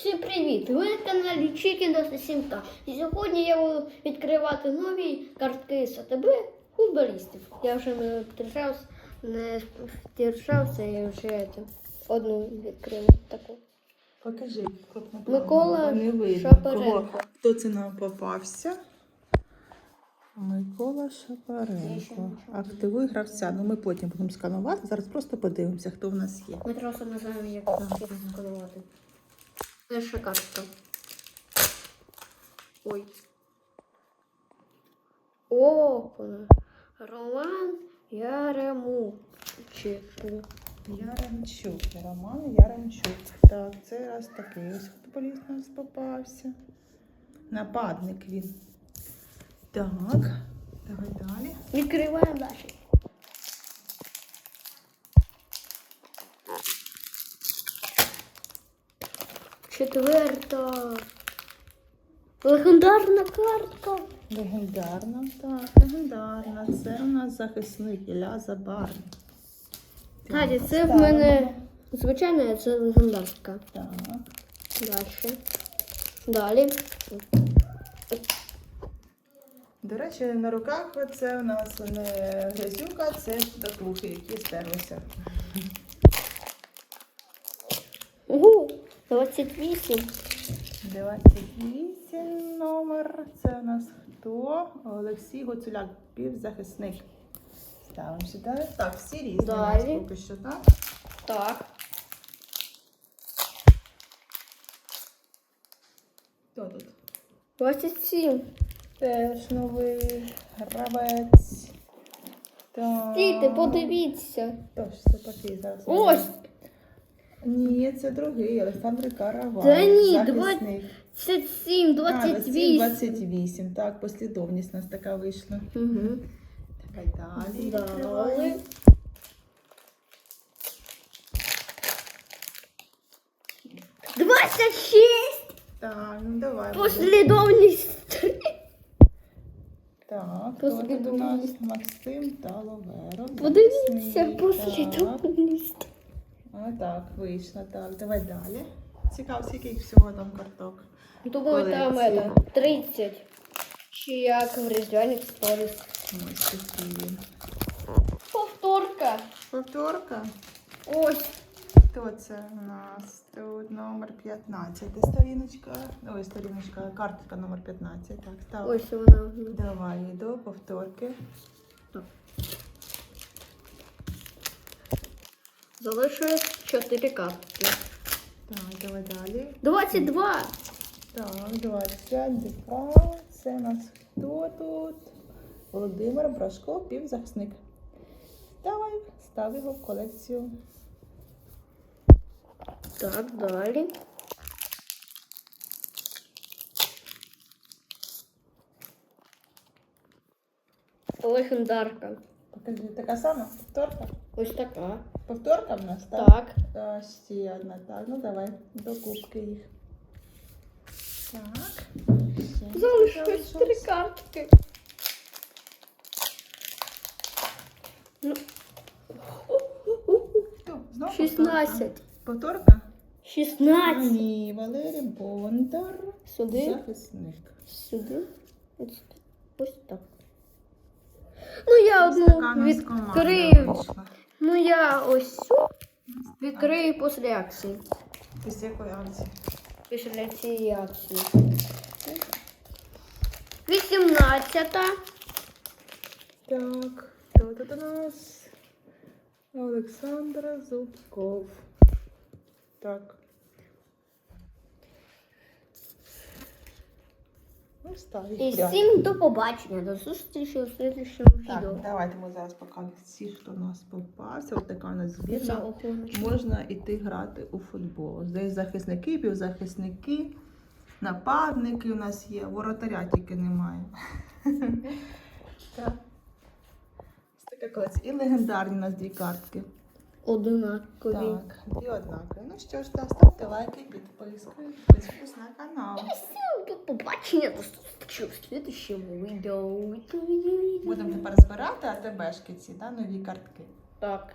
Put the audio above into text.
Всім привіт! Ви на каналі Chicken 97K. І сьогодні я буду відкривати нові картки з АТБ футболістів. Я вже не втішався, не втішався, я вже одну відкрив таку. Покажи, Микола. Шапаренко. Хто це нам попався? Микола Шапаренко. Активуй гравця. Ну ми потім будемо сканувати. Зараз просто подивимося, хто в нас є. Ми просто не знаємо, як сканувати. Перша картка. Ой. Окуна. Роман Яремучику. Яремчук. Роман Яремчук. Так, це раз такий ось футболіст нас попався. Нападник він. Так, давай далі. Відкриваємо далі. Четверта. Легендарна картка. Легендарна, так, легендарна. Це у нас захисник Ілля Забарний. Так, це в мене звичайна, це легендарка. Так. Далі. Далі. До речі, на руках це у нас не грязюка, це татухи, які стерлися. 28. 28 номер. Це у нас хто? Олексій Гоцуляк, півзахисник. Ставимо сюди. Так, всі різні у нас Далі. поки що, так? Так. Хто тут? 27. Теж новий гравець. Так. Стійте, подивіться. Тож, це такий зараз. Ось. Ні, це другий Олександр Каравай. Та ні, захисник. 27, А, 28. 28. Так, послідовність у нас така вийшла. Угу. Давай далі. Далі. відкриваємо. Двадцять шість! Так, ну давай. Послідовність. Так, хто тут у нас? Послідовність. Максим Таловеро. Подивіться, захисник. послідовність. Так. А, Так, вийшло. Так, давай далі. Цікаво, скільки їх всього там карток. Думаю, там это, 30. Чи як в різдвяних сторіс. Ось такі. Повторка. Повторка. Ось. Хто це у нас? Тут номер 15. Сторіночка. Ой, сторіночка, карточка номер 15. Так, став. Ось вона. Давай до повторки. Залишилось 4 картки. Так, давай далі. 22. Так, 22. Це у нас хто тут? Володимир Брашко, півзахисник. Давай, став його в колекцію. Так, далі. Легендарка. Покажи, така сама повторка. Ось така. Повторка в нас, так? Так. Та ще одна. Так, ну давай, до кубки їх. Так. Ще Залишилось три залишилось. картки. Ну, Хто? Знову 16. Повторка? Повторка? А, 16. Ні, Валерій Бондар. Сюди. Захисник. Сюди. Ось так. Ось так. Ну, я така у одну нас команда відкрию. вийшла. Ну, я ось цю відкрию після акції. Після якої акції? Після цієї акції. 18. Так, хто тут у нас? Олександра Зубков. Так. Ну, став їх І прямо. всім до побачення. До зустрічі у слідчому відео. Так, давайте ми зараз покажемо всі, хто у нас попався. Ось така у нас збірна. Можна йти грати у футбол. Здесь захисники, півзахисники, нападники у нас є, воротаря тільки немає. Так. Така колекція. І легендарні у нас дві картки. Одинакові. Так, і однакові. Ну що ж, та, ставте лайки, підписку, підписуйтесь на канал. Всім до побачення. До слідчому відео. Будемо тепер збирати АТБшки ці, да, нові картки. Так.